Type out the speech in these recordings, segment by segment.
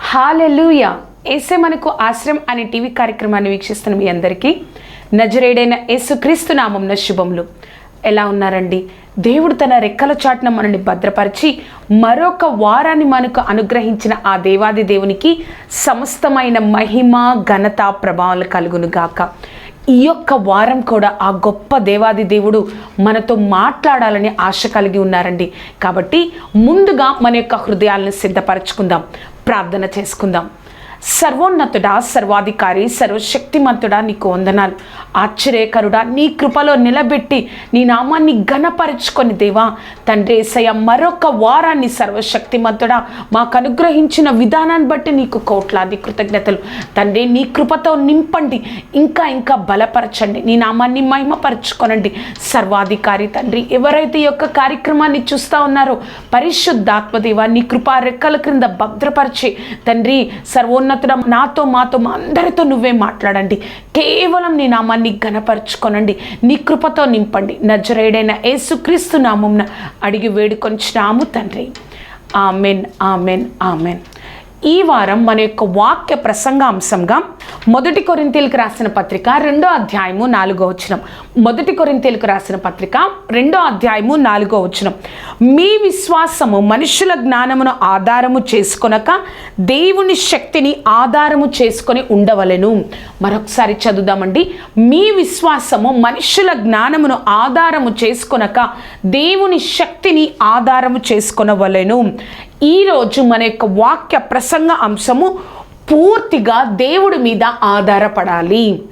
Hallelujah ఏసే మనకు ఆశ్రయం అనే టీవీ కార్యక్రమాన్ని వీక్షిస్తున్న మీ అందరికీ నజరేడైన యేసుక్రీస్తు నామంన శుభములు. ఎలా ఉన్నారండి? దేవుడు తన రెక్కల చాటున మనల్ని భద్రపరిచి మరొక వారాన్ని మనకు అనుగ్రహించిన ఆ దేవాది దేవునికి సమస్తమైన మహిమ ఘనత ప్రభావాలు కలుగును గాక ఈ యొక్క వారం కూడా ఆ గొప్ప దేవాది దేవుడు మనతో మాట్లాడాలని ఆశ కలిగి ఉన్నారండి. కాబట్టి ముందుగా మన యొక్క హృదయాలను సిద్ధపరచుకుందాం. ప్రార్థన చేసుకుందాం. సర్వోన్నతుడా సర్వాధికారి సర్వశక్తిమంతుడా నీకు వందనాలు. ఆశ్చర్యకరుడా నీ కృపలో నిలబెట్టి నీ నామాన్ని ఘనపరుచుకొని దేవా తండ్రి ఏసయ్య మరొక వారాన్ని సర్వశక్తిమంతుడా మాకు అనుగ్రహించిన విధానాన్ని బట్టి నీకు కోట్లాది కృతజ్ఞతలు. తండ్రి నీ కృపతో నింపండి ఇంకా ఇంకా బలపరచండి నీ నామాన్ని మహిమపరచుకొనండి. సర్వాధికారి తండ్రి ఎవరైతే ఈ యొక్క కార్యక్రమాన్ని చూస్తూ ఉన్నారో పరిశుద్ధాత్మదేవ నీ కృపా రెక్కల క్రింద భద్రపరిచి తండ్రి సర్వోన్నతుడ నాతో మాతో మా అందరితో నువ్వే మాట్లాడండి. కేవలం నీ నామాన్ని ఘనపరచుకొనండి. నీ కృపతో నింపండి. నజరేడైన యేసుక్రీస్తు నామంన అడిగి వేడుకొంచున్నాము తండ్రి. Amen amen amen. ఈ వారం మన యొక్క వాక్య ప్రసంగాంశంగా మొదటి కొరింతీలకు రాసిన పత్రిక రెండో అధ్యాయము నాలుగో వచనం. మొదటి కొరింతీలకు రాసిన పత్రిక రెండో అధ్యాయము నాలుగో వచనం. మీ విశ్వాసము మనుషుల జ్ఞానమును ఆధారము చేసుకొనక దేవుని శక్తిని ఆధారము చేసుకొని ఉండవలెను. మరొకసారి చదువుదామండి. మీ విశ్వాసము మనుషుల జ్ఞానమును ఆధారము చేసుకొనక దేవుని శక్తిని ఆధారము చేసుకొనవలెను. ఈరోజు మన యొక్క వాక్య ప్రసంగ అంశము పూర్తిగా దేవుడి మీద ఆధారపడాలి.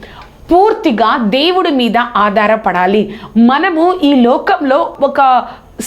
పూర్తిగా దేవుడి మీద ఆధారపడాలి. మనము ఈ లోకంలో ఒక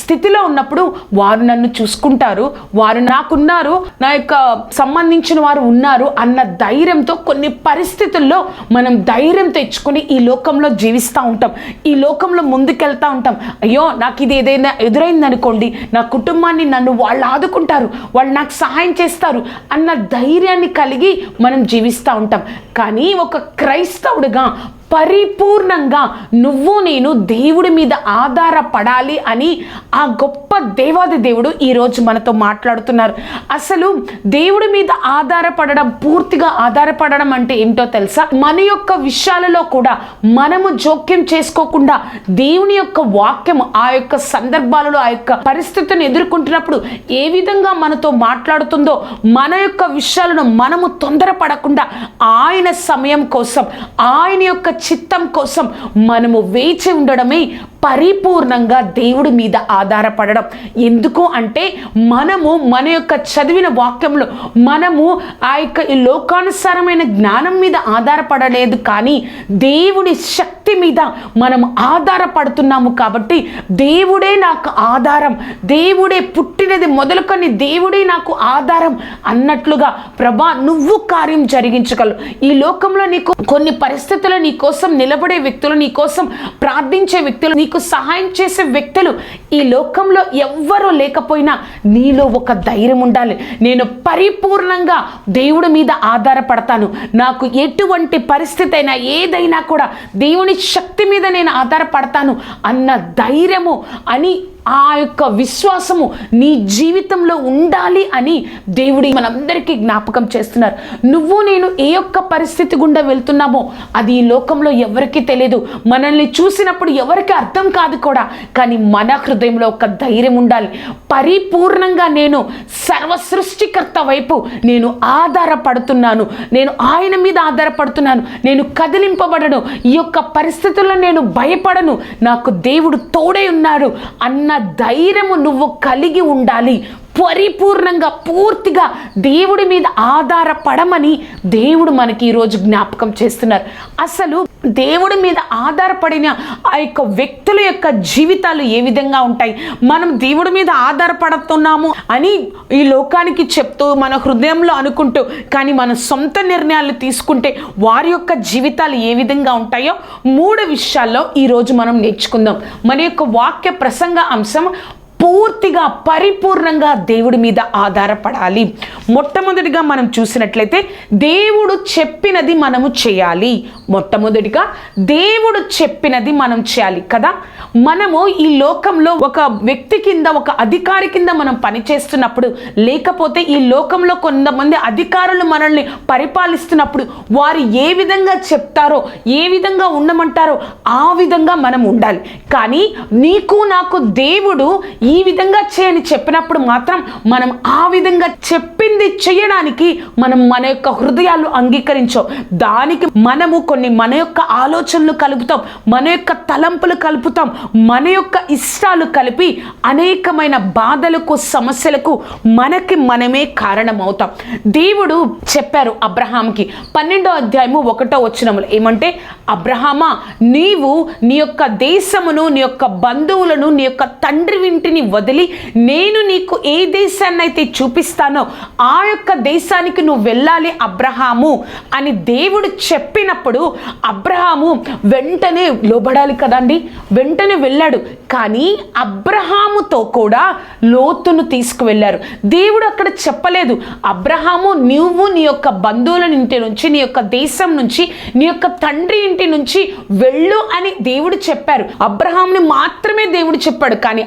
స్థితిలో ఉన్నప్పుడు వారు నన్ను చూసుకుంటారు వారు నాకున్నారు నా యొక్క సంబంధించిన వారు ఉన్నారు అన్న ధైర్యంతో కొన్ని పరిస్థితుల్లో మనం ధైర్యం తెచ్చుకొని ఈ లోకంలో జీవిస్తూ ఉంటాం. ఈ లోకంలో ముందుకెళ్తూ ఉంటాం. అయ్యో నాకు ఇది ఏదైనా ఎదురైంది అనుకోండి నా కుటుంబాన్ని నన్ను వాళ్ళు ఆదుకుంటారు వాళ్ళు నాకు సహాయం చేస్తారు అన్న ధైర్యాన్ని కలిగి మనం జీవిస్తూ ఉంటాం. కానీ ఒక క్రైస్తవుడిగా పరిపూర్ణంగా నువ్వు నేను దేవుడి మీద ఆధారపడాలి అని ఆ గొప్ప దేవాది దేవుడు ఈరోజు మనతో మాట్లాడుతున్నారు. అసలు దేవుడి మీద ఆధారపడడం పూర్తిగా ఆధారపడడం అంటే ఏమిటో తెలుసా? మన యొక్క విషయాలలో కూడా మనము జోక్యం చేసుకోకుండా దేవుని యొక్క వాక్యం ఆ యొక్క సందర్భాలలో ఆ యొక్క పరిస్థితిని ఎదుర్కొంటున్నప్పుడు ఏ విధంగా మనతో మాట్లాడుతుందో మన యొక్క విషయాలను మనము తొందరపడకుండా ఆయన సమయం కోసం ఆయన యొక్క చిత్తం కోసం మనము వేచి ఉండడమే పరిపూర్ణంగా దేవుడి మీద ఆధారపడడం. ఎందుకు అంటే మనము మన యొక్క చదివిన వాక్యంలో మనము ఆ యొక్క ఈ లోకానుసారమైన జ్ఞానం మీద ఆధారపడలేదు కానీ దేవుడి శక్తి మీద మనం ఆధారపడుతున్నాము కాబట్టి దేవుడే నాకు ఆధారం దేవుడే పుట్టినది మొదలుకొని దేవుడే నాకు ఆధారం అన్నట్లుగా ప్రభా నువ్వు కార్యం జరిగించగలవు. ఈ లోకంలో నీకు కొన్ని పరిస్థితులు నీ కోసం నిలబడే వ్యక్తులు నీ కోసం ప్రార్థించే వ్యక్తులు నీ నీకు సహాయం చేసే వ్యక్తులు ఈ లోకంలో ఎవ్వరూ లేకపోయినా నీలో ఒక ధైర్యం ఉండాలి. నేను పరిపూర్ణంగా దేవుడి మీద ఆధారపడతాను. నాకు ఎటువంటి పరిస్థితి అయినా ఏదైనా కూడా దేవుని శక్తి మీద నేను ఆధారపడతాను అన్న ధైర్యము అని ఆ యొక్క విశ్వాసము నీ జీవితంలో ఉండాలి అని దేవుడి మనందరికీ జ్ఞాపకం చేస్తున్నారు. నువ్వు నేను ఏ యొక్క పరిస్థితి గుండా వెళ్తున్నామో అది ఈ లోకంలో ఎవరికీ తెలియదు మనల్ని చూసినప్పుడు ఎవరికి అర్థం కాదు కూడా. కానీ మన హృదయంలో ఒక ధైర్యం ఉండాలి. పరిపూర్ణంగా నేను సర్వ సృష్టికర్త వైపు నేను ఆధారపడుతున్నాను. నేను ఆయన మీద ఆధారపడుతున్నాను. నేను కదిలింపబడను. ఈ యొక్క పరిస్థితుల్లో నేను భయపడను. నాకు దేవుడు తోడే ఉన్నాడు అన్న ధైర్యము నువ్వు కలిగి ఉండాలి. పరిపూర్ణంగా పూర్తిగా దేవుడి మీద ఆధారపడమని దేవుడు మనకి ఈరోజు జ్ఞాపకం చేస్తున్నారు. అసలు దేవుడి మీద ఆధారపడిన ఆ యొక్క వ్యక్తుల యొక్క జీవితాలు ఏ విధంగా ఉంటాయి? మనం దేవుడి మీద ఆధారపడుతున్నాము అని ఈ లోకానికి చెప్తూ మన హృదయంలో అనుకుంటూ కానీ మన సొంత నిర్ణయాలు తీసుకుంటే వారి యొక్క జీవితాలు ఏ విధంగా ఉంటాయో మూడు విషయాల్లో ఈరోజు మనం నేర్చుకుందాం. మన యొక్క వాక్య ప్రసంగ అంశం పూర్తిగా పరిపూర్ణంగా దేవుడి మీద ఆధారపడాలి. మొట్టమొదటిగా మనం చూసినట్లయితే దేవుడు చెప్పినది మనము చేయాలి. మొట్టమొదటిగా దేవుడు చెప్పినది మనం చేయాలి కదా. మనము ఈ లోకంలో ఒక వ్యక్తి కింద ఒక అధికారి కింద మనం పనిచేస్తున్నప్పుడు లేకపోతే ఈ లోకంలో కొంతమంది అధికారులు మనల్ని పరిపాలిస్తున్నప్పుడు వారు ఏ విధంగా చెప్తారో ఏ విధంగా ఉండమంటారో ఆ విధంగా మనం ఉండాలి. కానీ నీకు నాకు దేవుడు ఈ ఈ విధంగా చేయని చెప్పినప్పుడు మాత్రం మనం ఆ విధంగా చెప్పింది చేయడానికి మనం మన యొక్క హృదయాలు అంగీకరించాం. దానికి మనము కొన్ని మన యొక్క ఆలోచనలు కలుపుతాం. మన యొక్క తలంపులు కలుపుతాం. మన యొక్క ఇష్టాలు కలిపి అనేకమైన బాధలకు సమస్యలకు మనకి మనమే కారణమవుతాం. దేవుడు చెప్పారు అబ్రహాంకి పన్నెండో అధ్యాయము ఒకటో వచ్చినములు ఏమంటే అబ్రహామా నీవు నీ యొక్క దేశమును నీ యొక్క బంధువులను నీ యొక్క తండ్రి వింటి వింటిని వదిలి నేను నీకు ఏ దేశాన్ని అయితే చూపిస్తానో ఆ యొక్క దేశానికి నువ్వు వెళ్ళాలి అబ్రహాము అని దేవుడు చెప్పినప్పుడు అబ్రహాము వెంటనే లోబడాలి కదండి. వెంటనే వెళ్ళాడు. కానీ అబ్రహాముతో కూడా లోతును తీసుకువెళ్ళారు. దేవుడు అక్కడ చెప్పలేదు. అబ్రహాము నువ్వు నీ యొక్క బంధువుల ఇంటి నుంచి నీ యొక్క దేశం నుంచి నీ యొక్క తండ్రి ఇంటి నుంచి వెళ్ళు అని దేవుడు చెప్పారు. అబ్రహాంని మాత్రమే దేవుడు చెప్పాడు. కానీ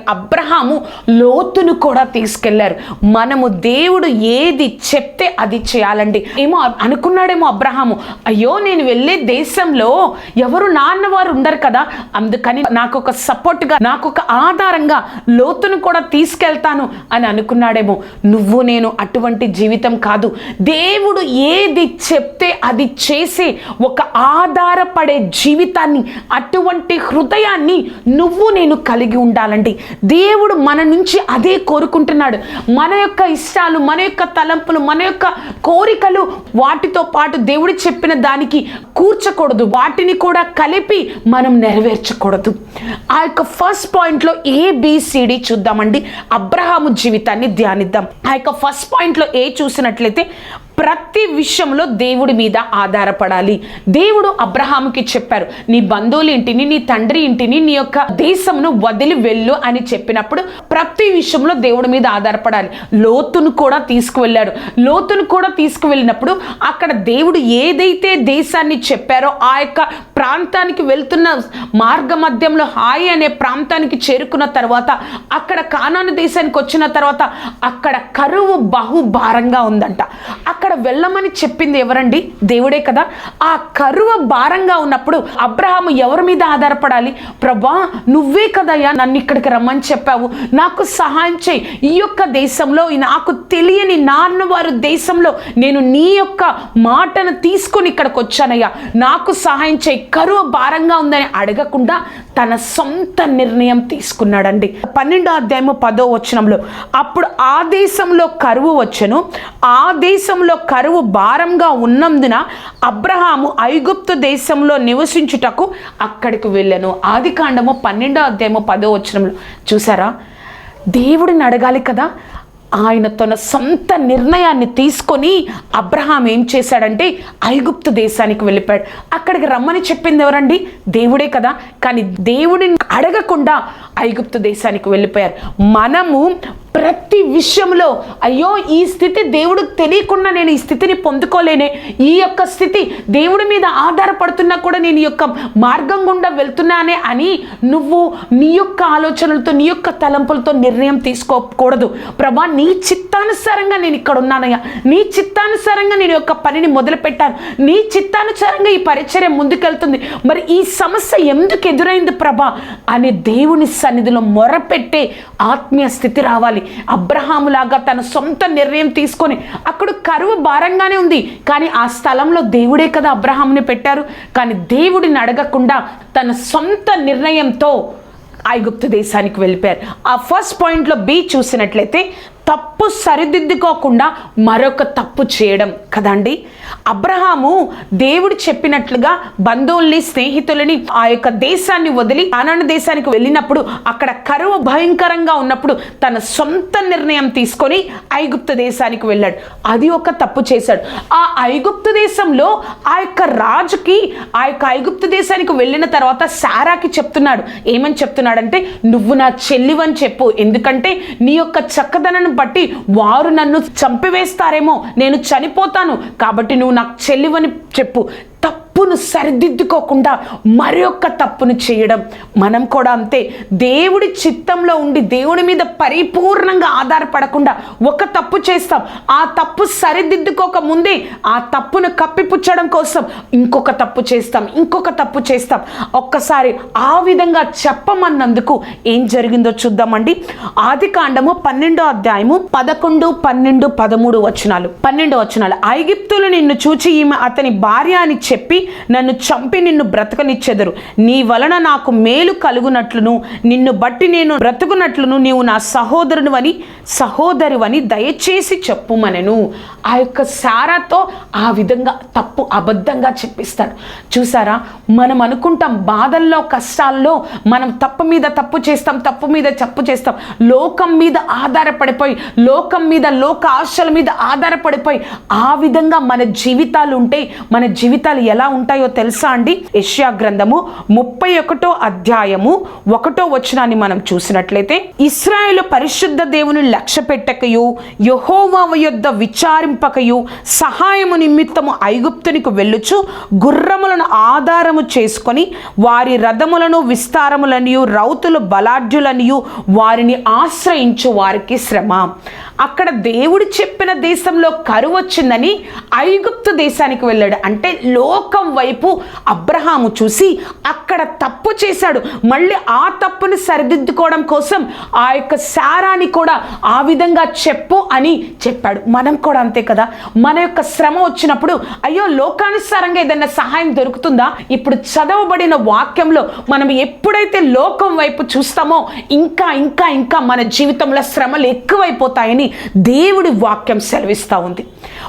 అబ్రహాము లోతును కూడా తీసుకెళ్ళారు. మనము దేవుడు ఏది చెప్తే అది చేయాలండి. ఏమో అనుకున్నాడేమో అబ్రహాము. అయ్యో నేను వెళ్ళే దేశంలో ఎవరు నాన్నవారు ఉండరు కదా. అందుకని నాకు ఒక సపోర్ట్గా నాకు ఒక ఆధారంగా లోతును కూడా తీసుకెళ్తాను అని అనుకున్నాడేమో. నువ్వు నేను అటువంటి జీవితం కాదు. దేవుడు ఏది చెప్తే అది చేసే ఒక ఆధారపడే జీవితాన్ని అటువంటి హృదయాన్ని నువ్వు నేను కలిగి ఉండాలండి. దేవుడు మన నుంచి అదే కోరుకుంటున్నాడు. మన యొక్క ఇష్టాలు మన యొక్క తలంపులు మన యొక్క కోరికలు వాటితో పాటు దేవుడు చెప్పిన దానికి కూర్చకూడదు. వాటిని కూడా కలిపి మనం నెరవేర్చకూడదు. ఆ యొక్క ఫస్ట్ పాయింట్లో ఏబిసిడి చూద్దామండి. అబ్రహాము జీవితాన్ని ధ్యానిద్దాం. ఆ యొక్క ఫస్ట్ పాయింట్లో ఏ చూసినట్లయితే ప్రతి విషయంలో దేవుడి మీద ఆధారపడాలి. దేవుడు అబ్రహాముకి చెప్పారు నీ బంధువుల ఇంటిని నీ తండ్రి ఇంటిని నీ యొక్క దేశమును వదిలి వెళ్ళు అని చెప్పినప్పుడు ప్రతి విషయంలో దేవుడి మీద ఆధారపడాలి. లోతును కూడా తీసుకువెళ్ళాడు. లోతును కూడా తీసుకువెళ్ళినప్పుడు అక్కడ దేవుడు ఏదైతే దేశాన్ని చెప్పారో ఆ యొక్క ప్రాంతానికి వెళ్తున్న మార్గ మధ్యంలో హాయి అనే ప్రాంతానికి చేరుకున్న తర్వాత అక్కడ కానాను దేశానికి వచ్చిన తర్వాత అక్కడ కరువు బహుభారంగా ఉందంట. అక్కడ వెళ్ళమని చెప్పింది ఎవరండి? దేవుడే కదా. ఆ కరువు భారంగా ఉన్నప్పుడు అబ్రహాము ఎవరి మీద ఆధారపడాలి? ప్రభా నువ్వే కదయ్యా నన్ను ఇక్కడికి రమ్మని చెప్పావు. నాకు సహాయం చేయి. ఈ యొక్క దేశంలో నాకు తెలియని నాన్న వారు దేశంలో నేను నీ యొక్క మాటను తీసుకొని ఇక్కడికి వచ్చానయ్యా. నాకు సహాయం చేయి. కరువు భారంగా ఉందని అడగకుండా తన సొంత నిర్ణయం తీసుకున్నాడండి. పన్నెండో అధ్యాయము పదో వచనంలో అప్పుడు ఆ దేశంలో కరువు వచ్చను. ఆ దేశంలో కరువు భారంగా ఉన్నందున అబ్రహాము ఐగుప్తు దేశంలో నివసించుటకు అక్కడికి వెళ్ళాను. ఆది కాండము పన్నెండో అధ్యాయము పదో వచనంలో. చూసారా? దేవుడిని అడగాలి కదా? ఆయన తన సొంత నిర్ణయాన్ని తీసుకొని అబ్రహాం ఏం చేశాడంటే ఐగుప్తు దేశానికి వెళ్ళిపోయాడు. అక్కడికి రమ్మని చెప్పింది ఎవరండి? దేవుడే కదా. కానీ దేవుడిని అడగకుండా ఐగుప్తు దేశానికి వెళ్ళిపోయారు. మనము ప్రతి విషయంలో అయ్యో ఈ స్థితి దేవుడికి తెలియకుండా నేను ఈ స్థితిని పొందుకోలేనే. ఈ యొక్క స్థితి దేవుడి మీద ఆధారపడుతున్నా కూడా నేను ఈ యొక్క మార్గం గుండా వెళ్తున్నానే అని నువ్వు నీ యొక్క ఆలోచనలతో నీ యొక్క తలంపులతో నిర్ణయం తీసుకోకూడదు. ప్రభా నీ చిత్తానుసారంగా నేను ఇక్కడ ఉన్నానయ్యా. నీ చిత్తానుసారంగా నేను యొక్క పనిని మొదలుపెట్టాను. నీ చిత్తానుసారంగా ఈ పరిచర్య ముందుకెళ్తుంది. మరి ఈ సమస్య ఎందుకు ఎదురైంది ప్రభా? అని దేవుని సన్నిధిలో మొరపెట్టే ఆత్మీయ స్థితి రావాలి. అబ్రహాములాగా తన సొంత నిర్ణయం తీసుకొని అక్కడ కరువు భారంగానే ఉంది. కానీ ఆ స్థలంలో దేవుడే కదా అబ్రహాముని పెట్టారు. కానీ దేవుడిని అడగకుండా తన సొంత నిర్ణయంతో ఐగుప్తు దేశానికి వెళ్ళిపోయారు. ఆ ఫస్ట్ పాయింట్లో బి చూసినట్లయితే తప్పు సరిదిద్దుకోకుండా మరొక తప్పు చేయడం కదండి? అబ్రహాము దేవుడు చెప్పినట్లుగా బంధువుల్ని స్నేహితులని ఆ యొక్క దేశాన్ని వదిలి ఆనంద దేశానికి వెళ్ళినప్పుడు అక్కడ కరువు భయంకరంగా ఉన్నప్పుడు తన సొంత నిర్ణయం తీసుకొని ఐగుప్తు దేశానికి వెళ్ళాడు. అది ఒక తప్పు చేశాడు. ఆ ఐగుప్తు దేశంలో ఆ యొక్క రాజుకి ఆ యొక్క ఐగుప్తు దేశానికి వెళ్ళిన తర్వాత సారాకి చెప్తున్నాడు. ఏమని చెప్తున్నాడంటే నువ్వు నా చెల్లివని చెప్పు. ఎందుకంటే నీ యొక్క చక్కదనను బట్టి వారు నన్ను చంపివేస్తారేమో నేను చనిపోతాను. కాబట్టి నువ్వు నాకు చెల్లివని చెప్పు. తప్పును సరిదిద్దుకోకుండా మరొక తప్పును చేయడం. మనం కూడా అంతే. దేవుడి చిత్తంలో ఉండి దేవుడి మీద పరిపూర్ణంగా ఆధారపడకుండా ఒక తప్పు చేస్తాం. ఆ తప్పు సరిదిద్దుకోక ముందే ఆ తప్పును కప్పిపుచ్చడం కోసం ఇంకొక తప్పు చేస్తాం. ఇంకొక తప్పు చేస్తాం. ఒక్కసారి ఆ విధంగా చెప్పమన్నందుకు ఏం జరిగిందో చూద్దామండి. ఆది కాండము పన్నెండో అధ్యాయము పదకొండు పన్నెండు పదమూడు వచనాలు. పన్నెండు వచనాలు. ఐగిప్తులు నిన్ను చూచి ఈమె అతని భార్య అని చెప్పి నన్ను చంపి నిన్ను బ్రతకనిచ్చెదరు. నీ వలన నాకు మేలు కలుగునట్లును నిన్ను బట్టి నేను బ్రతుకునట్లును నీవు నా సహోదరును అని సహోదరువని దయచేసి చెప్పుమనెను. ఆ యొక్క సారాతో ఆ విధంగా తప్పు అబద్ధంగా చెప్పిస్తాడు. చూసారా? మనం అనుకుంటాం బాధల్లో కష్టాల్లో మనం తప్పు మీద తప్పు చేస్తాం తప్పు మీద తప్పు చేస్తాం. లోకం మీద ఆధారపడిపోయి లోకం మీద లోక ఆశల మీద ఆధారపడిపోయి ఆ విధంగా మన జీవితాలు ఉంటే మన జీవితాలు ఎలా ఉంటాయో తెలుసా అండి? యష్యా గ్రంథము ముప్పై ఒకటో అధ్యాయము ఒకటో వచనాన్ని మనం చూసినట్లయితే ఇస్రాయేల్ పరిశుద్ధ దేవుని లక్ష్య పెట్టకయు యహోవా యొద్ద విచారింపకయు సహాయము నిమిత్తము ఐగుప్తునికి వెళ్ళుచు గుర్రములను ఆధారము చేసుకొని వారి రథములను విస్తారములనియు రౌతులు బలాఢ్యులనియు వారిని ఆశ్రయించు వారికి శ్రమ. అక్కడ దేవుడు చెప్పిన దేశంలో కరువు వచ్చిందని ఐగుప్తు దేశానికి వెళ్ళాడు. అంటే లోకం వైపు అబ్రహాము చూసి అక్కడ తప్పు చేశాడు. మళ్ళీ ఆ తప్పుని సరిదిద్దుకోవడం కోసం ఆ యొక్క సారాని కూడా ఆ విధంగా చెప్పు అని చెప్పాడు. మనం కూడా అంతే కదా? మన యొక్క శ్రమ వచ్చినప్పుడు అయ్యో లోకానుసారంగా ఏదైనా సహాయం దొరుకుతుందా? ఇప్పుడు చదవబడిన వాక్యంలో మనం ఎప్పుడైతే లోకం వైపు చూస్తామో ఇంకా ఇంకా ఇంకా మన జీవితంలో శ్రమలు ఎక్కువైపోతాయని దేవుడి వాక్యం సెలవిస్తూ ఉంది.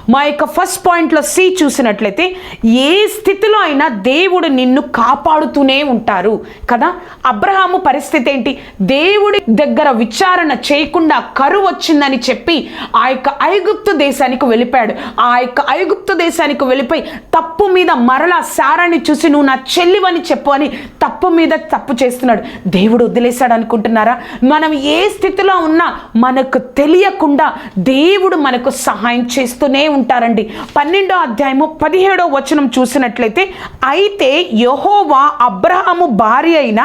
మా యొక్క ఫస్ట్ పాయింట్లో సి చూసినట్లయితే ఏ స్థితిలో అయినా దేవుడు నిన్ను కాపాడుతూనే ఉంటారు కదా? అబ్రహాము పరిస్థితి ఏంటి? దేవుడి దగ్గర విచారణ చేయకుండా కరువు వచ్చిందని చెప్పి ఆ యొక్క ఐగుప్తు దేశానికి వెళ్ళిపోయాడు. ఆ యొక్క ఐగుప్తు దేశానికి వెళ్ళిపోయి తప్పు మీద మరలా సారాన్ని చూసి నువ్వు నా చెల్లివని చెప్పు అని తప్పు మీద తప్పు చేస్తున్నాడు. దేవుడు వదిలేశాడు అనుకుంటున్నారా? మనం ఏ స్థితిలో ఉన్నా మనకు తెలియకుండా దేవుడు మనకు సహాయం చేస్తూ చేస్తూనే ఉంటారండి. పన్నెండో అధ్యాయము పదిహేడో వచనం చూసినట్లయితే అయితే యహోవా అబ్రహాము భార్య అయిన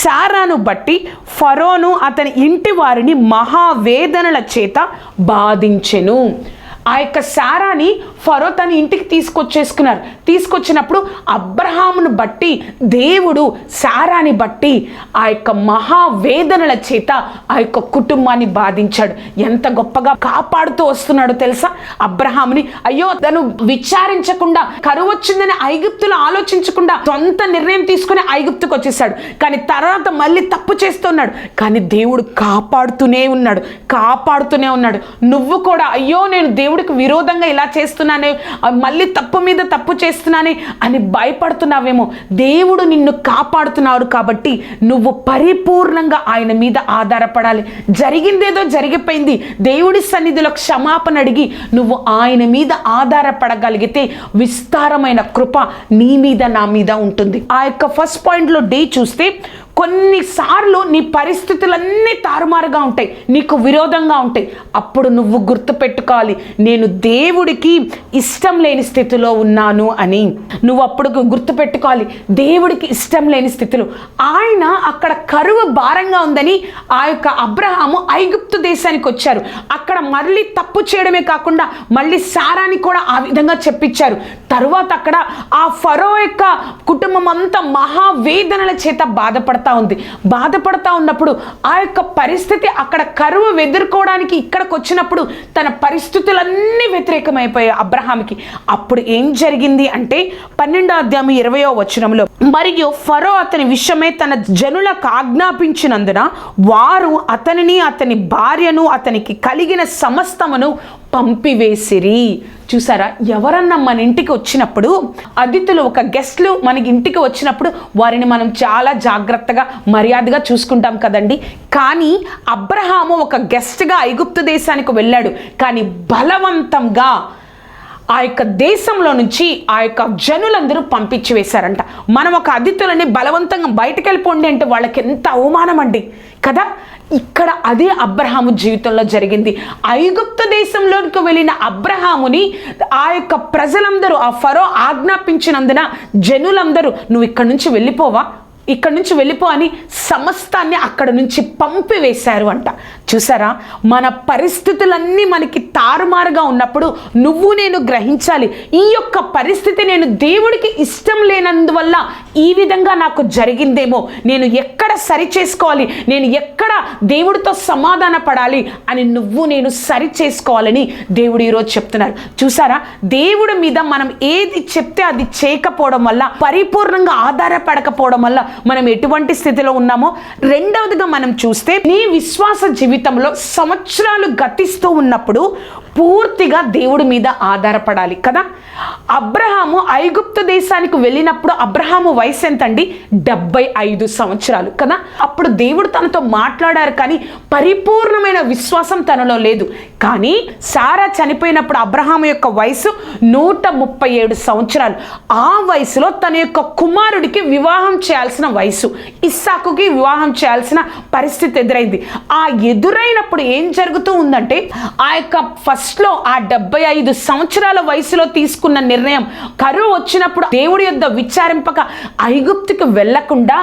సారాను బట్టి ఫరోను అతని ఇంటి వారిని మహావేదనల చేత బాధించెను. ఆ యొక్క సారాని ఫరో తన ఇంటికి తీసుకొచ్చేసుకున్నారు. తీసుకొచ్చినప్పుడు అబ్రహామును బట్టి దేవుడు సారాని బట్టి ఆ యొక్క మహావేదనల చేత ఆ యొక్క కుటుంబాన్ని బాధించాడు. ఎంత గొప్పగా కాపాడుతూ వస్తున్నాడో తెలుసా? అబ్రహాముని అయ్యో తను విచారించకుండా కరువు వచ్చిందని ఐగుప్తులు ఆలోచించకుండా సొంత నిర్ణయం తీసుకుని ఐగుప్తుకు వచ్చేసాడు కానీ తర్వాత మళ్ళీ తప్పు చేస్తున్నాడు. కానీ దేవుడు కాపాడుతూనే ఉన్నాడు. కాపాడుతూనే ఉన్నాడు. నువ్వు కూడా అయ్యో నేను దేవుడికి విరోధంగా ఇలా చేస్తున్నా చేస్తున్నానే మళ్ళీ తప్పు మీద తప్పు చేస్తున్నానే అని భయపడుతున్నావేమో. దేవుడు నిన్ను కాపాడుతున్నాడు కాబట్టి నువ్వు పరిపూర్ణంగా ఆయన మీద ఆధారపడాలి. జరిగిందేదో జరిగిపోయింది. దేవుడి సన్నిధిలో క్షమాపణ అడిగి నువ్వు ఆయన మీద ఆధారపడగలిగితే విస్తారమైన కృప నీ మీద నా మీద ఉంటుంది. ఆ యొక్క ఫస్ట్ పాయింట్లో డే చూస్తే కొన్నిసార్లు నీ పరిస్థితులన్నీ తారుమారుగా ఉంటాయి నీకు విరోధంగా ఉంటాయి. అప్పుడు నువ్వు గుర్తుపెట్టుకోవాలి నేను దేవుడికి ఇష్టం లేని స్థితిలో ఉన్నాను అని. నువ్వు అప్పుడు గుర్తుపెట్టుకోవాలి దేవుడికి ఇష్టం లేని స్థితిలో. ఆయన అక్కడ కరువు భారంగా ఉందని ఆ యొక్క అబ్రహాము ఐగుప్తు దేశానికి వచ్చారు. అక్కడ మళ్ళీ తప్పు చేయడమే కాకుండా మళ్ళీ సారాన్ని కూడా ఆ విధంగా చెప్పించారు. తరువాత అక్కడ ఆ ఫరో యొక్క కుటుంబం అంతా మహావేదనల చేత బాధపడతా ఉంది. బాధపడతా ఉన్నప్పుడు ఆ యొక్క పరిస్థితి అక్కడ కరువు ఎదుర్కోవడానికి ఇక్కడికి వచ్చినప్పుడు తన పరిస్థితులన్నీ వ్యతిరేకమైపోయాయి అబ్రహాంకి అప్పుడు ఏం జరిగింది అంటే పన్నెండో అధ్యాయం ఇరవయో వచనంలో మరియు ఫరో అతని విషయమే తన జనులకు ఆజ్ఞాపించినందున వారు అతనిని అతని భార్యను అతనికి కలిగిన సమస్తమును పంపివేసిరి. చూసారా? ఎవరన్నా మన ఇంటికి వచ్చినప్పుడు అతిథులు ఒక గెస్ట్లు మనకి ఇంటికి వచ్చినప్పుడు వారిని మనం చాలా జాగ్రత్తగా మర్యాదగా చూసుకుంటాం కదండి. కానీ అబ్రహాము ఒక గెస్ట్గా ఐగుప్తు దేశానికి వెళ్ళాడు. కానీ బలవంతంగా ఆ యొక్క దేశంలో నుంచి ఆ యొక్క జనులందరూ పంపించి వేశారంట. మనం ఒక అతిథులని బలవంతంగా బయటకు వెళ్ళిపోండి అంటే వాళ్ళకి ఎంత అవమానం అండి. కదా? ఇక్కడ అదే అబ్రహాము జీవితంలో జరిగింది. ఐగుప్తు దేశంలోకి వెళ్ళిన అబ్రహాముని ఆ యొక్క ప్రజలందరూ ఆ ఫరో ఆజ్ఞాపించినందున జనులందరూ నువ్వు ఇక్కడ నుంచి వెళ్ళిపోవా? ఇక్కడ నుంచి వెళ్ళిపో అని సమస్తాన్ని అక్కడ నుంచి పంపివేశారు అంట. చూసారా? మన పరిస్థితులన్నీ మనకి తారుమారుగా ఉన్నప్పుడు నువ్వు నేను గ్రహించాలి. ఈ యొక్క పరిస్థితి నేను దేవుడికి ఇష్టం లేనందువల్ల ఈ విధంగా నాకు జరిగిందేమో. నేను ఎక్కడ సరి చేసుకోవాలి? నేను ఎక్కడ దేవుడితో సమాధాన పడాలి అని నువ్వు నేను సరి చేసుకోవాలని దేవుడు ఈరోజు చెప్తున్నారు. చూసారా? దేవుడి మీద మనం ఏది చెప్తే అది చేయకపోవడం వల్ల పరిపూర్ణంగా ఆధారపడకపోవడం వల్ల మనం ఎటువంటి స్థితిలో ఉన్నామో? రెండవదిగా మనం చూస్తే నీ విశ్వాస జీవితంలో సంవత్సరాలు గతిస్తూ ఉన్నప్పుడు పూర్తిగా దేవుడి మీద ఆధారపడాలి కదా? అబ్రహాము ఐగుప్తు దేశానికి వెళ్ళినప్పుడు అబ్రహాము వయసు ఎంతండి? డెబ్బై ఐదు సంవత్సరాలు కదా? అప్పుడు దేవుడు తనతో మాట్లాడారు కానీ పరిపూర్ణమైన విశ్వాసం తనలో లేదు. కానీ సారా చనిపోయినప్పుడు అబ్రహాము యొక్క వయసు నూట ముప్పై ఏడు సంవత్సరాలు. ఆ వయసులో తన యొక్క కుమారుడికి వివాహం చేయాల్సిన వయసు ఇస్సాకుకి వివాహం చేయాల్సిన పరిస్థితి ఎదురైంది. ఆ ఎదురైనప్పుడు ఏం జరుగుతూ ఉందంటే ఆ యొక్క ఫస్ట్లో ఆ డెబ్బై ఐదు సంవత్సరాల వయసులో తీసుకున్న నిర్ణయం. కరువు వచ్చినప్పుడు దేవుడి యొద్ద విచారింపక ఐగుప్తుకి వెళ్ళకుండా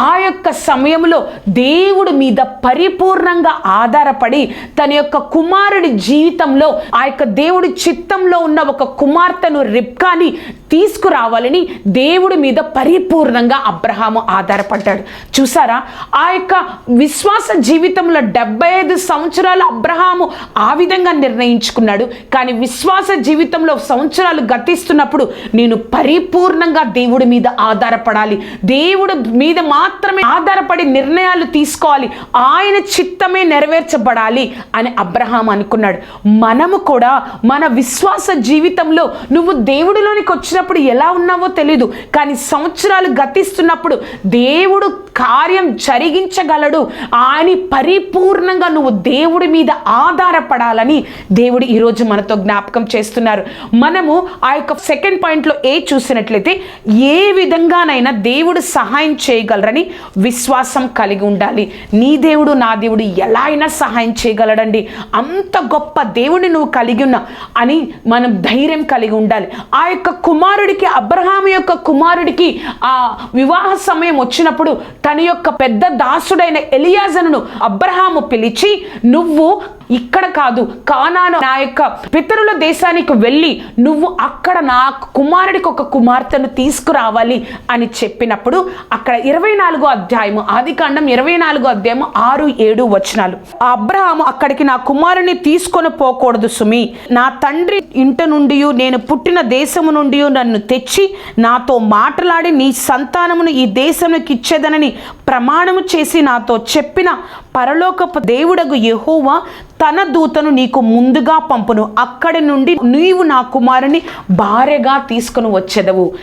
ఆ యొక్క సమయంలో దేవుడి మీద పరిపూర్ణంగా ఆధారపడి తన యొక్క కుమారుడి జీవితంలో ఆ యొక్క దేవుడి చిత్తంలో ఉన్న ఒక కుమార్తెను రిప్కాని తీసుకురావాలని దేవుడి మీద పరిపూర్ణంగా అబ్రహాము ఆధారపడ్డాడు. చూసారా? ఆ యొక్క విశ్వాస జీవితంలో డెబ్బై ఐదు సంవత్సరాలు అబ్రహాము ఆ విధంగా నిర్ణయించుకున్నాడు. కానీ విశ్వాస జీవితంలో సంవత్సరాలు గతిస్తున్నప్పుడు నేను పరిపూర్ణంగా దేవుడి మీద ఆధారపడాలి. దేవుడి మీద మాత్రమే ఆధారపడి నిర్ణయాలు తీసుకోవాలి. ఆయన చిత్తమే నెరవేర్చబడాలి అని అబ్రహాం అనుకున్నాడు. మనము కూడా మన విశ్వాస జీవితంలో నువ్వు దేవుడిలోనికి వచ్చినప్పుడు ఎలా ఉన్నావో తెలీదు కానీ సంవత్సరాలు గతిస్తున్నప్పుడు దేవుడు కార్యం జరిగించగలడు. ఆయన పరిపూర్ణంగా నువ్వు దేవుడి మీద ఆధారపడాలని దేవుడు ఈరోజు మనతో జ్ఞాపకం చేస్తున్నారు. మనము ఆ యొక్క సెకండ్ పాయింట్లో ఏ చూసినట్లయితే ఏ విధంగానైనా దేవుడు సహాయం చేయగలరని విశ్వాసం కలిగి ఉండాలి. నీ దేవుడు నా దేవుడు ఎలా అయినా సహాయం చేయగలడండి. అంత గొప్ప దేవుడిని నువ్వు కలిగి ఉన్నా అని మనం ధైర్యం కలిగి ఉండాలి. ఆ యొక్క కుమార్ కుమారుడికి అబ్రహాం యొక్క కుమారుడికి ఆ వివాహ సమయం వచ్చినప్పుడు తన యొక్క పెద్ద దాసుడైన ఎలియాజనును అబ్రహాము పిలిచి నువ్వు ఇక్కడ కాదు కానాను నా యొక్క పితరుల దేశానికి వెళ్ళి నువ్వు అక్కడ నా కుమారుడికి ఒక కుమార్తెను తీసుకురావాలి అని చెప్పినప్పుడు అక్కడ ఇరవై నాలుగో అధ్యాయము ఆది కాండం ఇరవై నాలుగో అధ్యాయము ఆరు ఏడు వచనాలు. అబ్రహాము అక్కడికి నా కుమారుని తీసుకొని పోకూడదు సుమి. నా తండ్రి ఇంట నుండి నేను పుట్టిన దేశము నుండి నన్ను తెచ్చి నాతో మాట్లాడి నీ సంతానమును ఈ దేశంలోకి ఇచ్చేదనని ప్రమాణము చేసి నాతో చెప్పిన పరలోకపు దేవుడగు యహోవా తన దూతను నీకు ముందుగా పంపును. అక్కడి నుండి నీవు నా కుమారుని భార్యగా తీసుకుని వచ్చేదవు.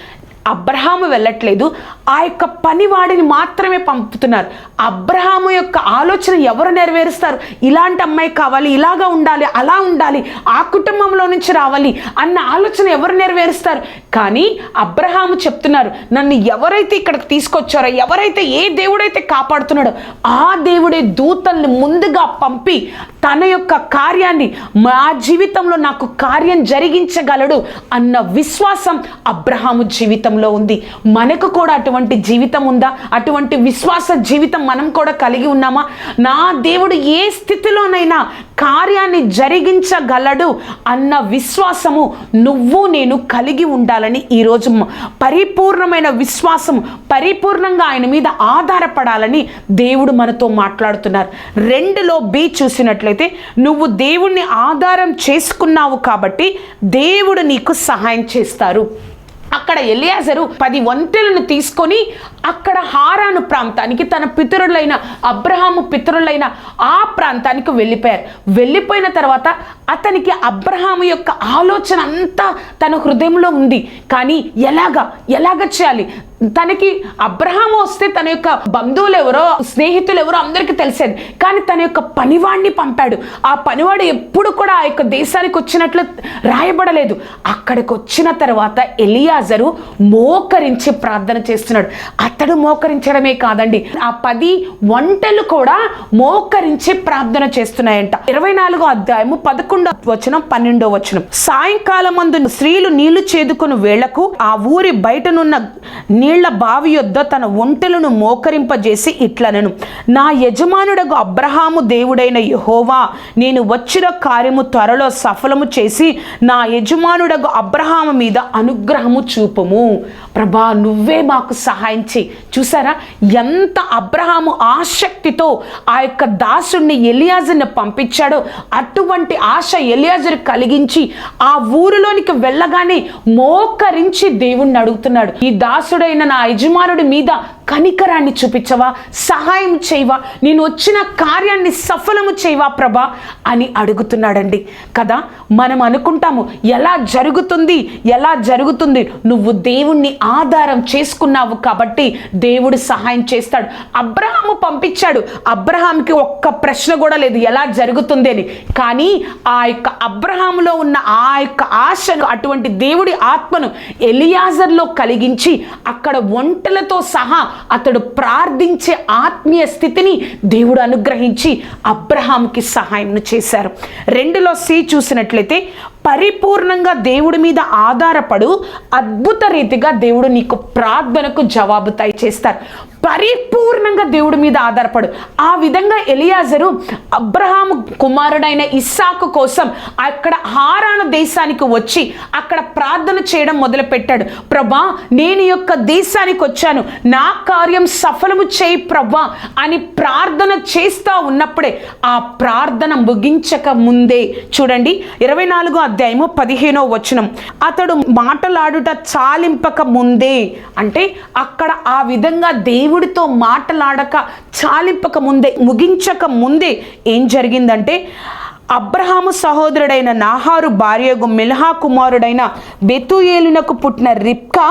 అబ్రహాము వెళ్ళట్లేదు. ఆ యొక్క పనివాడిని మాత్రమే పంపుతున్నారు. అబ్రహాము యొక్క ఆలోచన ఎవరు నెరవేరుస్తారు? ఇలాంటి అమ్మాయి కావాలి ఇలాగా ఉండాలి అలా ఉండాలి ఆ కుటుంబంలో నుంచి రావాలి అన్న ఆలోచన ఎవరు నెరవేరుస్తారు? కానీ అబ్రహాము చెప్తున్నారు నన్ను ఎవరైతే ఇక్కడికి తీసుకొచ్చారో ఎవరైతే ఏ దేవుడైతే కాపాడుతున్నాడో ఆ దేవుడే దూతల్ని ముందుగా పంపి తన యొక్క కార్యాన్ని మా జీవితంలో నాకు కార్యం జరిగించగలడు అన్న విశ్వాసం అబ్రహాము జీవితంలో ఉంది. మనకు కూడా అటు అటువంటి జీవితం ఉందా? అటువంటి విశ్వాస జీవితం మనం కూడా కలిగి ఉన్నామా? నా దేవుడు ఏ స్థితిలోనైనా కార్యాన్ని జరిగించగలడు అన్న విశ్వాసము నువ్వు నేను కలిగి ఉండాలని ఈరోజు పరిపూర్ణమైన విశ్వాసం పరిపూర్ణంగా ఆయన మీద ఆధారపడాలని దేవుడు మనతో మాట్లాడుతున్నారు. రెండులో బి చూసినట్లయితే నువ్వు దేవుణ్ణి ఆధారం చేసుకున్నావు కాబట్టి దేవుడు నీకు సహాయం చేస్తారు. అక్కడ ఎలియాజరు పది ఒంటెలను తీసుకొని అక్కడ హారాను ప్రాంతానికి తన పితరులైన అబ్రహాము పితరులైన ఆ ప్రాంతానికి వెళ్ళిపోయారు. వెళ్ళిపోయిన తర్వాత అతనికి అబ్రహాము యొక్క ఆలోచన అంతా తన హృదయంలో ఉంది. కానీ ఎలాగా? ఎలాగ చేయాలి? తనకి అబ్రహాము వస్తే తన యొక్క బంధువులు ఎవరో స్నేహితులు ఎవరో అందరికీ తెలిసేది. కానీ తన యొక్క పనివాడిని పంపాడు. ఆ పనివాడు ఎప్పుడు కూడా ఆ యొక్క దేశానికి వచ్చినట్లు రాయబడలేదు. అక్కడికి వచ్చిన తర్వాత ఎలియాజరు మోకరించి ప్రార్థన చేస్తున్నాడు. అతడు మోకరించడమే కాదండి. ఆ పది వంటలు కూడా మోకరించి ప్రార్థన చేస్తున్నాయంట. ఇరవై నాలుగో అధ్యాయము పదకొండో వచనం పన్నెండో వచనం. సాయంకాలం మందు స్త్రీలు నీళ్ళు చేదుకుని వేళకు ఆ ఊరి బయటనున్న నీళ్ళ బావి యొద్ద తన ఒంటెలను మోకరింపజేసి ఇట్లనను. నా యజమానుడగు అబ్రహాము దేవుడైన యహోవా నేను వచ్చిన కార్యము త్వరలో సఫలము చేసి నా యజమానుడగు అబ్రహాము మీద అనుగ్రహము చూపుము. ప్రభా నువ్వే మాకు సహాయం చేయి చూసారా? ఎంత అబ్రహాము ఆసక్తితో ఆ యొక్క దాసుడిని ఎలియాజర్ని పంపించాడో అటువంటి ఆశ ఎలియాజర్ కలిగించి ఆ ఊరిలోనికి వెళ్ళగానే మోకరించి దేవుణ్ణి అడుగుతున్నాడు. ఈ దాసుడైన నా యజమానుడి మీద కనికరాన్ని చూపించవా? సహాయం చేయవా? నేను వచ్చిన కార్యాన్ని సఫలము చేయవా ప్రభా? అని అడుగుతున్నాడండి. కదా మనం అనుకుంటాము ఎలా జరుగుతుంది ఎలా జరుగుతుంది? నువ్వు దేవుణ్ణి ఆధారం చేసుకున్నావు కాబట్టి దేవుడు సహాయం చేస్తాడు. అబ్రహాము పంపించాడు. అబ్రహాంకి ఒక్క ప్రశ్న కూడా లేదు ఎలా జరుగుతుంది అని. కానీ ఆ యొక్క అబ్రహాములో ఉన్న ఆ యొక్క ఆశను అటువంటి దేవుడి ఆత్మను ఎలియాజర్లో కలిగించి అక్కడ ఒంటలతో సహా అతడు ప్రార్థించే ఆత్మీయ స్థితిని దేవుడు అనుగ్రహించి అబ్రహాంకి సహాయం చేశారు. రెండులో సి చూసినట్లయితే పరిపూర్ణంగా దేవుడి మీద ఆధారపడు అద్భుత రీతిగా దేవుడు నీకు ప్రార్థనకు జవాబు చేస్తారు. పరిపూర్ణంగా దేవుడి మీద ఆధారపడు. ఆ విధంగా ఎలియాజరు అబ్రహాం కుమారుడైన ఇస్సాకు కోసం అక్కడ హారాన దేశానికి వచ్చి అక్కడ ప్రార్థన చేయడం మొదలుపెట్టాడు. ప్రభా నేను యొక్క దేశానికి వచ్చాను. నా కార్యం సఫలము చేయి ప్రభా అని ప్రార్థన చేస్తూ ఉన్నప్పుడే ఆ ప్రార్థన ముగించక ముందే చూడండి. ఇరవై నాలుగు అధ్యాయము పదిహేనో వచనం. అతడు మాటలాడుట చాలింపక ముందే అంటే అక్కడ ఆ విధంగా దేవుడితో మాటలాడక చాలింపక ముందే ముగించక ముందే ఏం జరిగిందంటే అబ్రహాము సహోదరుడైన నాహారు భార్యగు మిల్హా కుమారుడైన బెతుయేలునకు పుట్టిన రిప్కా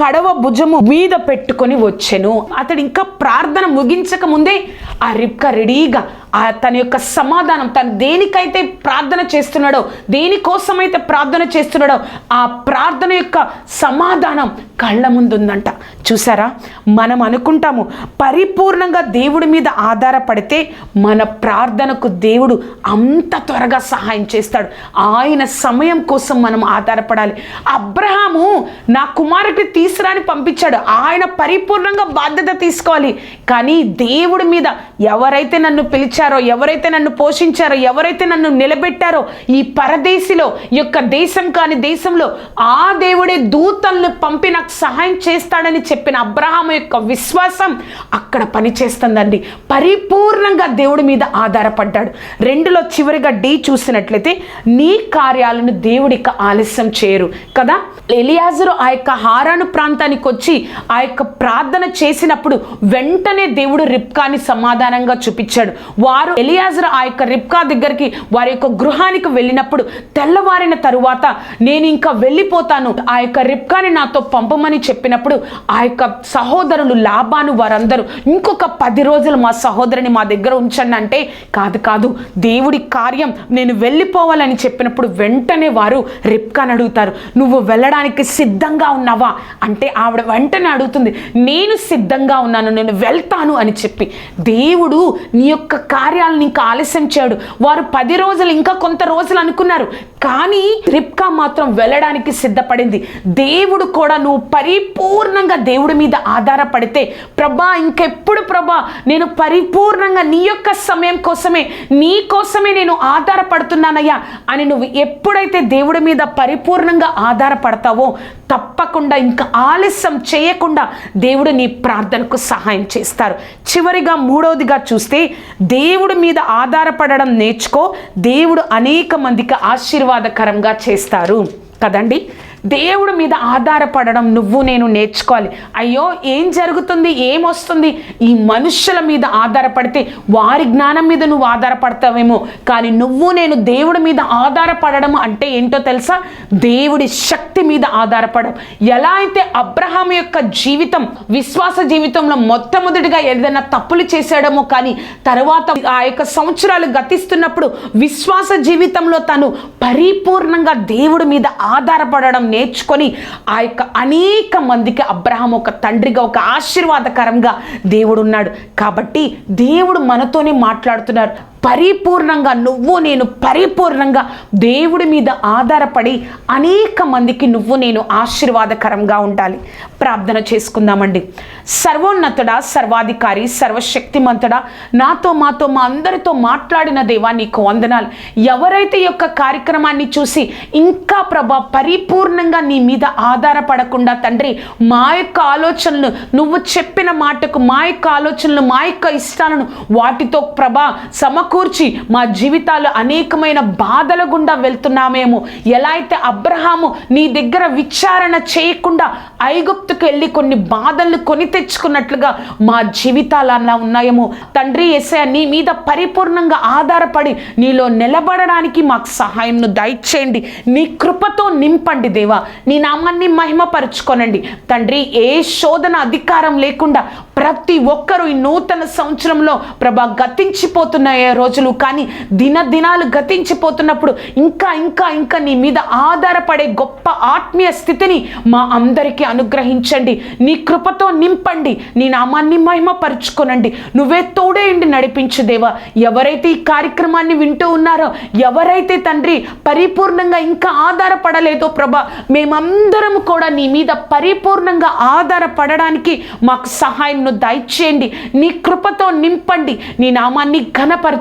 కడవ భుజము మీద పెట్టుకొని వచ్చెను. అతడు ఇంకా ప్రార్థన ముగించక ముందే ఆ రిప్కా రెడీగా తన యొక్క సమాధానం తను దేనికైతే ప్రార్థన చేస్తున్నాడో దేనికోసమైతే ప్రార్థన చేస్తున్నాడో ఆ ప్రార్థన యొక్క సమాధానం కళ్ళ ముందుందంట. చూసారా? మనం అనుకుంటాము పరిపూర్ణంగా దేవుడి మీద ఆధారపడితే మన ప్రార్థనకు దేవుడు అంత త్వరగా సహాయం చేస్తాడు. ఆయన సమయం కోసం మనం ఆధారపడాలి. అబ్రహాము నా కుమారుడికి తీసురాని పంపించాడు. ఆయన పరిపూర్ణంగా బాధ్యత తీసుకోవాలి. కానీ దేవుడి మీద ఎవరైతే నన్ను పిలిచారు ఎవరైతే నన్ను పోషించారో ఎవరైతే నన్ను నిలబెట్టారో ఈ పరదేశిలో యొక్క దేశం కాని దేశంలో ఆ దేవుడే దూతలను పంపి నాకు సహాయం చేస్తాడని చెప్పిన అబ్రహాం యొక్క విశ్వాసం అక్కడ పనిచేస్తుందండి. పరిపూర్ణంగా దేవుడి మీద ఆధారపడ్డాడు. రెండులో చివరిగా డి చూసినట్లయితే నీ కార్యాలను దేవుడికి ఆలస్యం చేయరు కదా? ఎలియాజరు ఆ యొక్క హారాను ప్రాంతానికి వచ్చి ఆ యొక్క ప్రార్థన చేసినప్పుడు వెంటనే దేవుడు రిప్కాని సమాధానంగా చూపించాడు. వారు ఎలియాజర్ ఆ యొక్క రిప్కా దగ్గరికి వారి యొక్క గృహానికి వెళ్ళినప్పుడు తెల్లవారిన తరువాత నేను ఇంకా వెళ్ళిపోతాను ఆ యొక్క రిప్కాని నాతో పంపమని చెప్పినప్పుడు ఆ యొక్క సహోదరులు లాభాను వారందరూ ఇంకొక పది రోజులు మా సహోదరుని మా దగ్గర ఉంచండి అంటే కాదు కాదు దేవుడి కార్యం నేను వెళ్ళిపోవాలని చెప్పినప్పుడు వెంటనే వారు రిప్కాని అడుగుతారు నువ్వు వెళ్ళడానికి సిద్ధంగా ఉన్నావా? అంటే ఆవిడ వెంటనే అడుగుతుంది నేను సిద్ధంగా ఉన్నాను నేను వెళ్తాను అని చెప్పి దేవుడు నీ యొక్క కార్యాలను ఇంకా ఆలస్యం చేయడు. వారు పది రోజులు ఇంకా కొంత రోజులు అనుకున్నారు. కానీ రిప్కా మాత్రం వెళ్ళడానికి సిద్ధపడింది. దేవుడు కూడా నువ్వు పరిపూర్ణంగా దేవుడి మీద ఆధారపడితే ప్రభా ఇంకెప్పుడు ప్రభా నేను పరిపూర్ణంగా నీ యొక్క సమయం కోసమే నీ కోసమే నేను ఆధారపడుతున్నానయ్యా అని నువ్వు ఎప్పుడైతే దేవుడి మీద పరిపూర్ణంగా ఆధారపడతావో తప్పకుండా ఇంకా ఆలస్యం చేయకుండా దేవుడు నీ ప్రార్థనకు సహాయం చేస్తారు. చివరిగా మూడవదిగా చూస్తే దేవుడి మీద ఆధారపడడం నేర్చుకో దేవుడు అనేక మందికి ఆశీర్వాదకరంగా చేస్తారు. కదండి? దేవుడి మీద ఆధారపడడం నువ్వు నేను నేర్చుకోవాలి. అయ్యో ఏం జరుగుతుంది? ఏమొస్తుంది ఈ మనుషుల మీద ఆధారపడితే వారి జ్ఞానం మీద నువ్వు ఆధారపడతావేమో. కానీ నువ్వు నేను దేవుడి మీద ఆధారపడడం అంటే ఏంటో తెలుసా? దేవుడి శక్తి మీద ఆధారపడడం ఎలా అయితే అబ్రహాం యొక్క జీవితం విశ్వాస జీవితంలో మొట్టమొదటిగా ఏదైనా తప్పులు చేశాడమో కానీ తర్వాత ఆ యొక్క సంవత్సరాలు గతిస్తున్నప్పుడు విశ్వాస జీవితంలో తను పరిపూర్ణంగా దేవుడి మీద ఆధారపడడం నేర్చుకొని ఆ యొక్క అనేక మందికి అబ్రహం ఒక తండ్రిగా ఒక ఆశీర్వాదకరంగా దేవుడు ఉన్నాడు కాబట్టి దేవుడు మనతోనే మాట్లాడుతున్నారు. పరిపూర్ణంగా నువ్వు నేను పరిపూర్ణంగా దేవుడి మీద ఆధారపడి అనేక మందికి నువ్వు నేను ఆశీర్వాదకరంగా ఉండాలి. ప్రార్థన చేసుకుందామండి. సర్వోన్నతుడా సర్వాధికారి సర్వశక్తిమంతుడా నాతో మాతో మా అందరితో మాట్లాడిన దేవా నీకు వందనాలు. ఎవరైతే యొక్క కార్యక్రమాన్ని చూసి ఇంకా ప్రభా పరిపూర్ణంగా నీ మీద ఆధారపడకుండా తండ్రి మా యొక్క ఆలోచనలు నువ్వు చెప్పిన మాటకు మా యొక్క ఆలోచనలు మా యొక్క ఇష్టాలను వాటితో ప్రభా సమ సమకూర్చి మా జీవితాలు అనేకమైన బాధల గుండా వెళ్తున్నామేమో. ఎలా అయితే అబ్రహాము నీ దగ్గర విచారణ చేయకుండా ఐగుప్తుకు వెళ్ళి కొన్ని బాధలు కొని తెచ్చుకున్నట్లుగా మా జీవితాలు అలా ఉన్నాయేమో. తండ్రి ఎస్ఐ నీ మీద పరిపూర్ణంగా ఆధారపడి నీలో నిలబడడానికి మాకు సహాయంను దయచేయండి. నీ కృపతో నింపండి దేవా. నీ నామాన్ని మహిమపరుచుకోనండి. తండ్రి ఏ శోధన అధికారం లేకుండా ప్రతి ఒక్కరూ ఈ నూతన సంవత్సరంలో ప్రభా గతించిపోతున్నాయే రోజులు కానీ దినదినాలు గతించిపోతున్నప్పుడు ఇంకా ఇంకా ఇంకా నీ మీద ఆధారపడే గొప్ప ఆత్మీయ స్థితిని మా అందరికీ అనుగ్రహించండి. నీ కృపతో నింపండి. నీ నామాన్ని మహిమపరుచుకోనండి. నువ్వే తోడేయండి నడిపించు దేవా. ఎవరైతే ఈ కార్యక్రమాన్ని వింటూ ఉన్నారో ఎవరైతే తండ్రి పరిపూర్ణంగా ఇంకా ఆధారపడలేదో ప్రభా మేమందరం కూడా నీ మీద పరిపూర్ణంగా ఆధారపడడానికి మాకు సహాయంను దయచేయండి. నీ కృపతో నింపండి. నీ నామాన్ని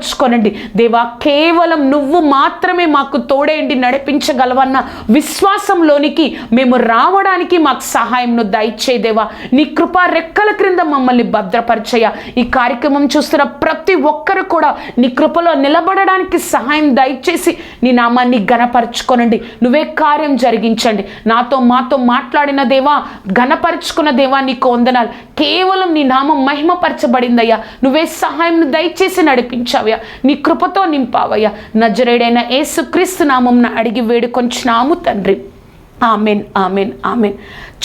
ఘనపరుచుకోనండి దేవా కేవలం నువ్వు మాత్రమే మాకు తోడేయండి నడిపించగలవన్న విశ్వాసంలోనికి మేము రావడానికి మాకు సహాయంను దయచేదేవా నీ కృపా రెక్కల క్రింద మమ్మల్ని భద్రపరిచయ. ఈ కార్యక్రమం చూస్తున్న ప్రతి ఒక్కరు కూడా నీ కృపలో నిలబడడానికి సహాయం దయచేసి నీ నామాన్ని ఘనపరుచుకోనండి. నువ్వే కార్యం జరిగించండి. నాతో మాతో మాట్లాడిన దేవా ఘనపరుచుకున్న దేవా నీకు వందనాలు. కేవలం నీ నామం మహిమపరచబడిందయ్యా. నువ్వే సహాయం దయచేసి నడిపించావయ్యా నీ కృపతో నింపావయ్యా. నజరేడైన ఏసుక్రీస్తు నామంన అడిగి వేడుకొంచినాము తండ్రి. Amen amen amen.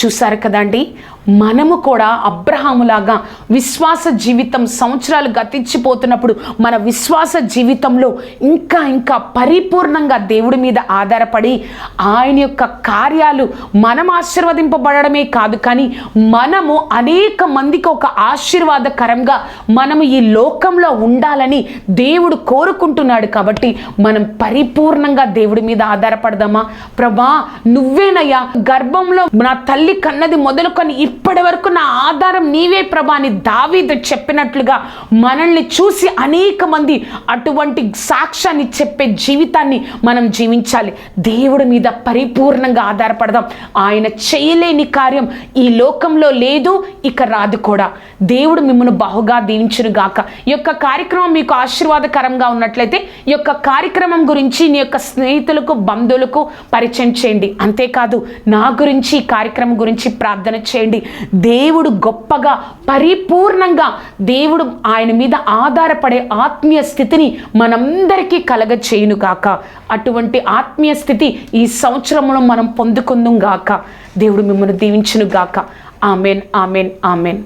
చూసారు కదండి? మనము కూడా అబ్రహాములాగా విశ్వాస జీవితం సంవత్సరాలు గతించిపోతున్నప్పుడు మన విశ్వాస జీవితంలో ఇంకా ఇంకా పరిపూర్ణంగా దేవుడి మీద ఆధారపడి ఆయన యొక్క కార్యాలు మనం ఆశీర్వదింపబడమే కాదు కానీ మనము అనేక మందికి ఒక ఆశీర్వాదకరంగా మనము ఈ లోకంలో ఉండాలని దేవుడు కోరుకుంటున్నాడు కాబట్టి మనం పరిపూర్ణంగా దేవుడి మీద ఆధారపడదామా? ప్రభా నువ్వేనయ్యా గర్భంలో నా తల్లి కన్నది మొదలుకొని ఇప్పటి వరకు నా ఆధారం నీవే ప్రభా అని దావీదు చెప్పినట్లుగా మనల్ని చూసి అనేక మంది అటువంటి సాక్ష్యాన్ని చెప్పే జీవితాన్ని మనం జీవించాలి. దేవుడి మీద పరిపూర్ణంగా ఆధారపడదాం. ఆయన చేయలేని కార్యం ఈ లోకంలో లేదు ఇక రాదు కూడా. దేవుడు మిమ్మల్ని బహుగా దీవించును గాక. ఈ యొక్క కార్యక్రమం మీకు ఆశీర్వాదకరంగా ఉన్నట్లయితే ఈ యొక్క కార్యక్రమం గురించి నీ యొక్క స్నేహితులకు బంధువులకు పరిచయం చేయండి. అంతేకాదు నా గురించి ఈ కార్యక్రమం గురించి ప్రార్థన చేయండి. దేవుడు గొప్పగా పరిపూర్ణంగా దేవుడు ఆయన మీద ఆధారపడే ఆత్మీయ స్థితిని మనందరికీ కలగ చేయును గాక. అటువంటి ఆత్మీయ స్థితి ఈ సంవత్సరంలో మనం పొందుకుందాం గాక. దేవుడు మిమ్మల్ని దీవించును గాక. Amen amen amen.